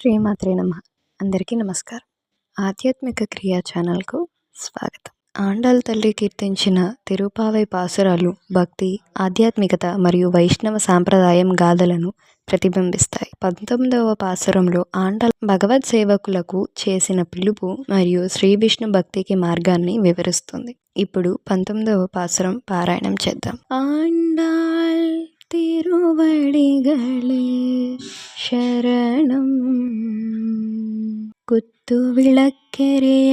శ్రీమాత్రే నమ. అందరికీ నమస్కారం. ఆధ్యాత్మిక క్రియా ఛానల్కు స్వాగతం. ఆండాల్ తల్లి కీర్తించిన తిరుపావై పాసురాలు భక్తి ఆధ్యాత్మికత మరియు వైష్ణవ సాంప్రదాయం గాథలను ప్రతిబింబిస్తాయి. పంతొమ్మిదవ పాసురంలో ఆండల్ భగవద్ సేవకులకు చేసిన పిలుపు మరియు శ్రీ విష్ణు భక్తికి మార్గాన్ని వివరిస్తుంది. ఇప్పుడు పంతొమ్మిదవ పాసురం పారాయణం చేద్దాం. ఆండాల్ తిరువడిగళే ശരണം കുത്തുവിളക്കെറിയ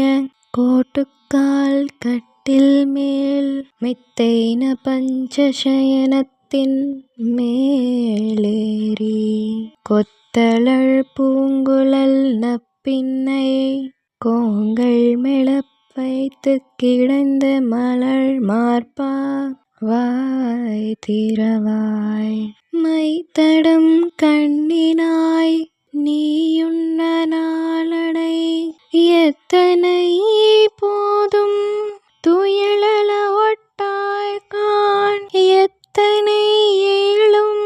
കോട്ടുക്കാൽ കട്ടിൽ മേൽ മിത്തൈന പഞ്ചശയനത്തിൻ മേലേറി കൊത്തളൾ പൂങ്കുഴൽ നപ്പിന്നൈ കോങ്കൾ மிளப்பைத்து கிடந்த மலர் மார்பா வாய் திறவாய் மைத்தடம் கண்ணினாய் நீயுண்ண நாளடை எத்தனை போதும் துயலல ஒட்டாய் கான் எத்தனை ஏழும்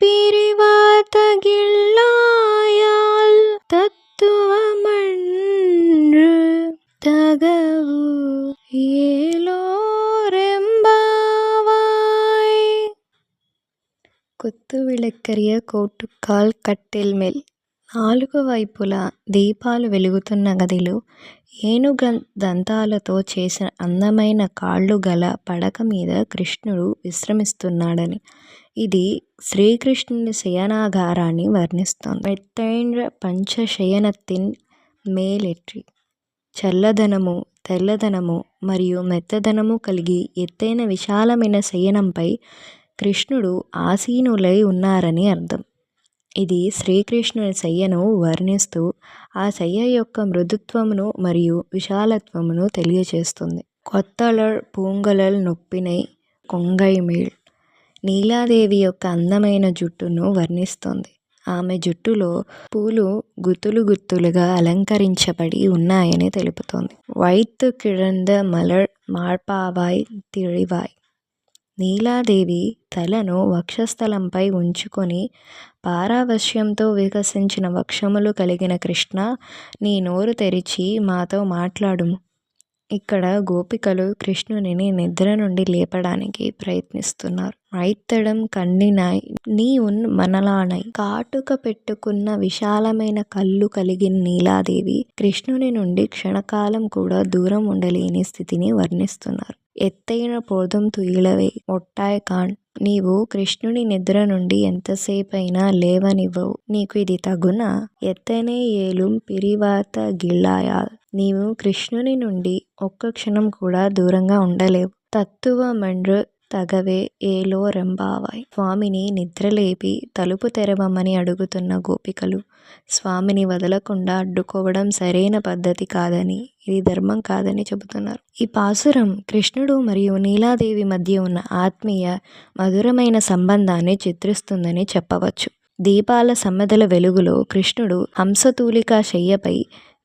பிரிவாதகில்லாயால் தத்துவமன்று தகவு. ஏ కొత్తు కోటు కాల్ కట్టెల్ మేల్. నాలుగు వైపులా దీపాలు వెలుగుతున్న గదిలో ఏనుగ దంతాలతో చేసిన అందమైన కాళ్ళు గల పడక మీద కృష్ణుడు విశ్రమిస్తున్నాడని. ఇది శ్రీకృష్ణుని శయనాగారాన్ని వర్ణిస్తుంది. మెత్తైండ్ర పంచశయనత్తిన్ మేలెట్రి చల్లదనము తెల్లదనము మరియు మెత్తదనము కలిగి ఎత్తైన విశాలమైన శయనంపై కృష్ణుడు ఆసీనులై ఉన్నారని అర్థం. ఇది శ్రీకృష్ణుని శయ్యను వర్ణిస్తూ ఆ శయ్య యొక్క మృదుత్వమును మరియు విశాలత్వమును తెలియచేస్తుంది. కొత్తలర్ పూంగలల్ నొప్పినై కొంగైమేళ్ నీలాదేవి యొక్క అందమైన జుట్టును వర్ణిస్తుంది. ఆమె జుట్టులో పూలు గుత్తులు గుత్తులుగా అలంకరించబడి ఉన్నాయని తెలుపుతోంది. వైత్ కిడంద మలర్ మార్పావాయ్ తిరివాయ్. నీలాదేవి తలను వక్షస్థలంపై ఉంచుకొని పారావశ్యంతో వికసించిన వక్షములు కలిగిన కృష్ణ నీ నోరు తెరిచి మాతో మాట్లాడుము. ఇక్కడ గోపికలు కృష్ణునిని నిద్ర నుండి లేపడానికి ప్రయత్నిస్తున్నారు. మైత్తడం కండినాయ్ నీ ఉన్ మనలానై. కాటుక పెట్టుకున్న విశాలమైన కళ్ళు కలిగిన నీలాదేవి కృష్ణుని నుండి క్షణకాలం కూడా దూరం ఉండలేని స్థితిని వర్ణిస్తున్నారు. ఎత్తైన పోదం తుయిలవే ఒట్టాయ్ కాండ్ నీవు కృష్ణుని నిద్ర నుండి ఎంతసేపైనా లేవనివ్వవు. నీకు ఇది తగునా ఎత్తనే ఏలుం పిరివాత గిల్లాయా నీవు కృష్ణుని నుండి ఒక్క క్షణం కూడా దూరంగా ఉండలేవు. తత్తువ మండ్రు తగవే ఏలో రెంబావాయ్. స్వామిని నిద్రలేపి తలుపు తెరవమని అడుగుతున్న గోపికలు స్వామిని వదలకుండా అడ్డుకోవడం సరైన పద్ధతి కాదని ఇది ధర్మం కాదని చెబుతున్నారు. ఈ పాసురం కృష్ణుడు మరియు నీలాదేవి మధ్య ఉన్న ఆత్మీయ మధురమైన సంబంధాన్ని చిత్రిస్తుందని చెప్పవచ్చు. దీపాల సమ్మదల వెలుగులో కృష్ణుడు హంసతూలికా శయ్యపై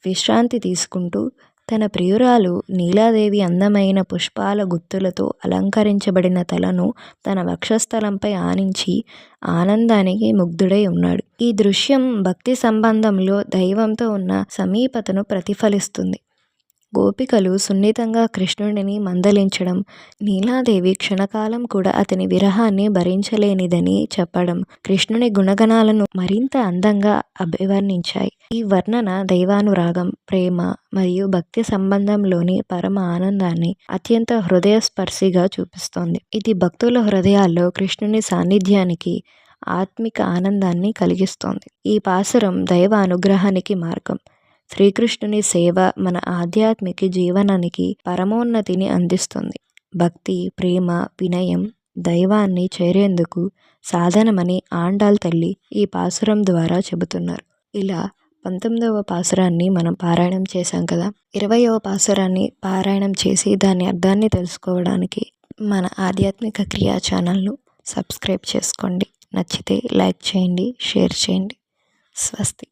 విశ్రాంతి తీసుకుంటూ తన ప్రియురాలు నీలాదేవి అందమైన పుష్పాల గుత్తులతో అలంకరించబడిన తలను తన వక్షస్థలంపై ఆనించి ఆనందానికి ముగ్ధుడై ఉన్నాడు. ఈ దృశ్యం భక్తి సంబంధంలో దైవంతో ఉన్న సమీపతను ప్రతిఫలిస్తుంది. గోపికలు సున్నితంగా కృష్ణుడిని మందలించడం నీలాదేవి క్షణకాలం కూడా అతని విరహాన్ని భరించలేనిదని చెప్పడం కృష్ణుని గుణగణాలను మరింత అందంగా అభివర్ణించాయి. ఈ వర్ణన దైవానురాగం ప్రేమ మరియు భక్తి సంబంధంలోని పరమ ఆనందాన్ని అత్యంత హృదయస్పర్శిగా చూపిస్తోంది. ఇది భక్తుల హృదయాల్లో కృష్ణుని సాన్నిధ్యానికి ఆత్మిక ఆనందాన్ని కలిగిస్తోంది. ఈ పాసురం దైవ అనుగ్రహానికి మార్గం. శ్రీకృష్ణుని సేవ మన ఆధ్యాత్మిక జీవనానికి పరమోన్నతిని అందిస్తుంది. భక్తి ప్రేమ వినయం దైవాన్ని చేరేందుకు సాధనమని ఆండాల్ తల్లి ఈ పాసురం ద్వారా చెబుతున్నారు. ఇలా పంతొమ్మిదవ పాసురాన్ని మనం పారాయణం చేశాం కదా? ఇరవయవ పాసురాన్ని పారాయణం చేసి దాని అర్థాన్ని తెలుసుకోవడానికి మన ఆధ్యాత్మిక క్రియా ఛానల్ను సబ్స్క్రైబ్ చేసుకోండి. నచ్చితే లైక్ చేయండి షేర్ చేయండి. స్వస్తి.